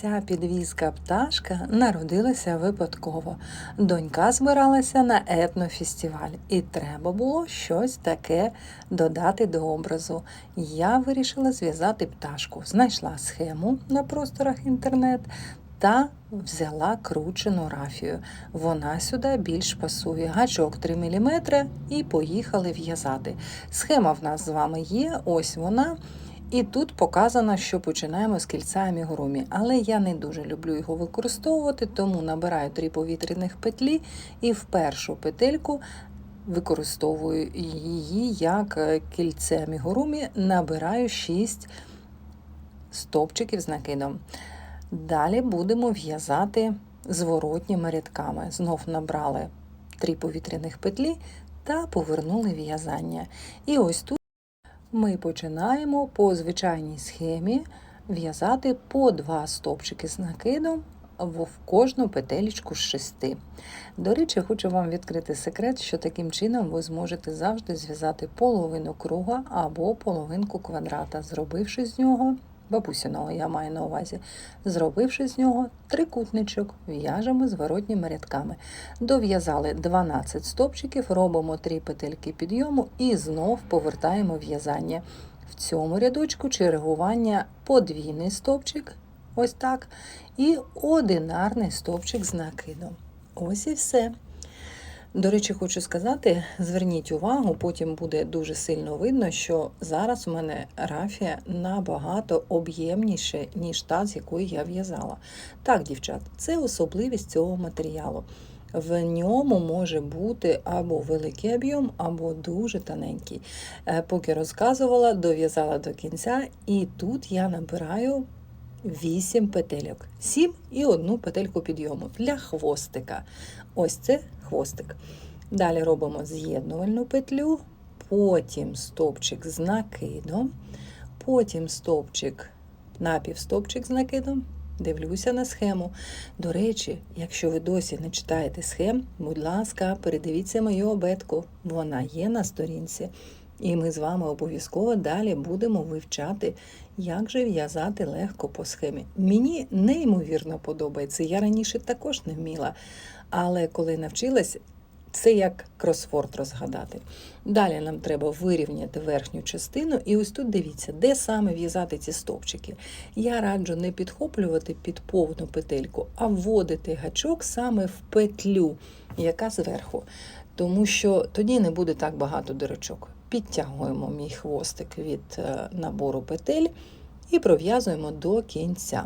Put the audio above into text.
Ця підвізка пташка народилася випадково. Донька збиралася на етнофестиваль, і треба було щось таке додати до образу. Я вирішила зв'язати пташку, знайшла схему на просторах інтернет та взяла кручену рафію. Вона сюди більш пасує. Гачок 3 мм і поїхали в'язати. Схема в нас з вами є, ось вона. І тут показано, що починаємо з кільця амігурумі, але я не дуже люблю його використовувати, тому набираю три повітряних петлі і в першу петельку використовую її як е, кільце амігурумі, набираю 6 стовпчиків з накидом. Далі будемо в'язати зворотніми рядками. Знов набрали три повітряних петлі та повернули в'язання. І ось тут ми починаємо по звичайній схемі в'язати по два стовпчики з накидом в кожну петелечку з шести. До речі, хочу вам відкрити секрет, що таким чином ви зможете завжди зв'язати половину круга або половинку квадрата, зробивши з нього бабусиного, я маю на увазі, зробивши з нього трикутничок, в'яжемо зворотніми рядками. Дов'язали 12 стопчиків, робимо 3 петельки підйому і знов повертаємо в'язання. В цьому рядочку чергування подвійний стовпчик, ось так, і одинарний стовпчик з накидом. Ось і все. До речі, хочу сказати, зверніть увагу, потім буде дуже сильно видно, що зараз у мене рафія набагато об'ємніше, ніж та, з якої я в'язала. Так, дівчат, це особливість цього матеріалу. В ньому може бути або великий об'єм, або дуже тоненький. Е, Поки розказувала, дов'язала до кінця, і тут я набираю 8 петельок, 7 і одну петельку підйому для хвостика. Ось це хвостик. Далі робимо з'єднувальну петлю, потім стовпчик з накидом, потім стовпчик, напівстовпчик з накидом. Дивлюся на схему. До речі, якщо ви досі не читаєте схем, будь ласка, передивіться мою обетку. Вона є на сторінці. І ми з вами обов'язково далі будемо вивчати, як же в'язати легко по схемі. Мені неймовірно подобається. Я раніше також не вміла, але коли навчилась, це як кросворд розгадати. Далі нам треба вирівняти верхню частину, і ось тут дивіться, де саме в'язати ці стовпчики. Я раджу не підхоплювати під повну петельку, а вводити гачок саме в петлю, яка зверху. Тому що тоді не буде так багато дирочок. Підтягуємо мій хвостик від е, набору петель і пров'язуємо до кінця.